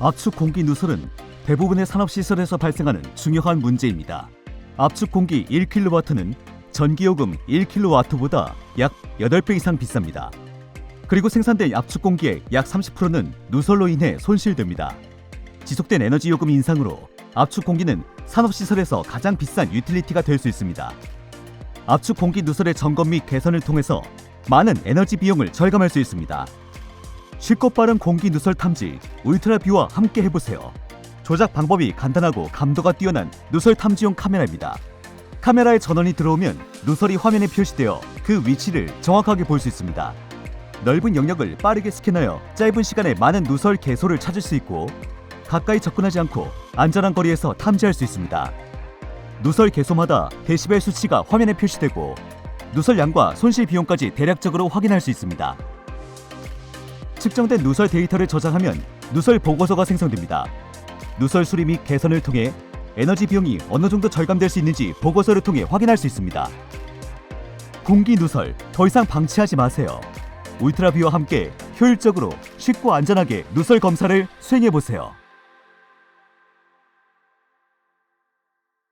압축 공기 누설은 대부분의 산업시설에서 발생하는 중요한 문제입니다. 압축 공기 1kW는 전기요금 1kW보다 약 8배 이상 비쌉니다. 그리고 생산된 압축 공기의 약 30%는 누설로 인해 손실됩니다. 지속된 에너지 요금 인상으로 압축 공기는 산업시설에서 가장 비싼 유틸리티가 될 수 있습니다. 압축 공기 누설의 점검 및 개선을 통해서 많은 에너지 비용을 절감할 수 있습니다. 쉽고 빠른 공기 누설 탐지 울트라 뷰와 함께 해보세요. 조작 방법이 간단하고 감도가 뛰어난 누설 탐지용 카메라입니다. 카메라에 전원이 들어오면 누설이 화면에 표시되어 그 위치를 정확하게 볼 수 있습니다. 넓은 영역을 빠르게 스캔하여 짧은 시간에 많은 누설 개소를 찾을 수 있고 가까이 접근하지 않고 안전한 거리에서 탐지할 수 있습니다. 누설 개소마다 데시벨 수치가 화면에 표시되고 누설량과 손실 비용까지 대략적으로 확인할 수 있습니다. 측정된 누설 데이터를 저장하면 누설 보고서가 생성됩니다. 누설 수리 및 개선을 통해 에너지 비용이 어느 정도 절감될 수 있는지 보고서를 통해 확인할 수 있습니다. 공기 누설 더 이상 방치하지 마세요. 울트라비와 함께 효율적으로 쉽고 안전하게 누설 검사를 수행해 보세요.